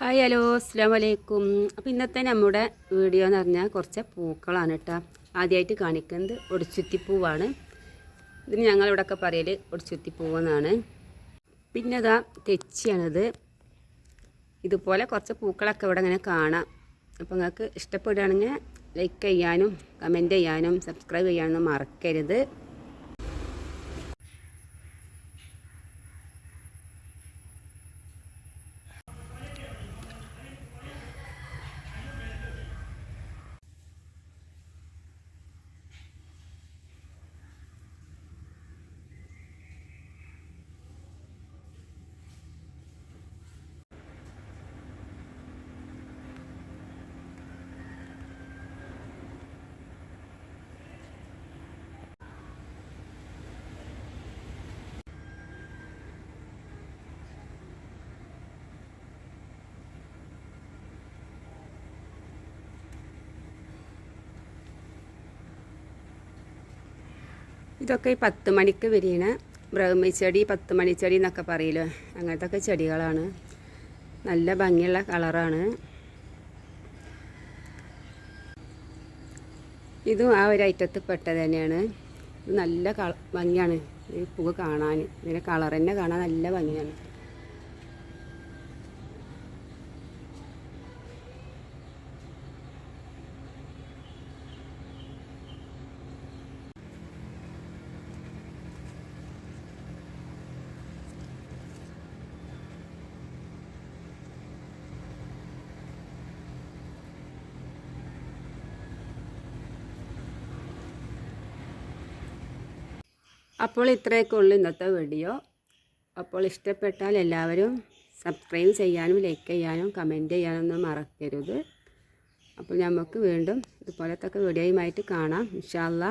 Hi hello അസ്സാം വലൈക്കും അപ്പോൾ ഇന്നത്തെ നമ്മുടെ വീഡിയോ എന്ന് പറഞ്ഞാൽ കുറച്ച് പൂക്കളാണ് കേട്ടോ. ആദ്യമായിട്ട് കാണിക്കുന്നത് ഒടിച്ചുത്തിപ്പൂവാണ്. ഇതിന് ഞങ്ങളിവിടെയൊക്കെ പറയൽ ഒടിച്ചുത്തിപ്പൂവെന്നാണ്. പിന്നെ ഇതാ തെച്ചിയാണിത്. ഇതുപോലെ കുറച്ച് പൂക്കളൊക്കെ ഇവിടെ ഇങ്ങനെ കാണാം. അപ്പോൾ നിങ്ങൾക്ക് ഇഷ്ടപ്പെടുകയാണെങ്കിൽ ലൈക്ക് ചെയ്യാനും കമന്റ് ചെയ്യാനും സബ്സ്ക്രൈബ് ചെയ്യാനൊന്നും മറക്കരുത്. ഇതൊക്കെ ഈ പത്ത് മണിക്ക് വിരിയണ ബ്രഹ്മി ചെടി പത്ത് മണിച്ചെടി ചെടി എന്നൊക്കെ പറയില്ലേ? അങ്ങനത്തെ ഒക്കെ ചെടികളാണ്. നല്ല ഭംഗിയുള്ള കളറാണ്. ഇതും ആ ഒരു ഐറ്റത്തിൽ പെട്ടത് തന്നെയാണ്. ഇത് നല്ല ഭംഗിയാണ്. ഈ പൂവ് കാണാൻ. ഇതിന്റെ കളർ തന്നെ കാണാൻ നല്ല ഭംഗിയാണ്. അപ്പോൾ ഇത്രയൊക്കെ ഉള്ളൂ ഇന്നത്തെ വീഡിയോ. അപ്പോൾ ഇഷ്ടപ്പെട്ടാൽ എല്ലാവരും സബ്സ്ക്രൈബ് ചെയ്യാനും ലൈക്ക് ചെയ്യാനും കമന്റ് ചെയ്യാനൊന്നും മറക്കരുത്. അപ്പോൾ നമുക്ക് വീണ്ടും ഇതുപോലത്തെ വീഡിയോയുമായിട്ട് കാണാം. ഇൻഷാല്ലാ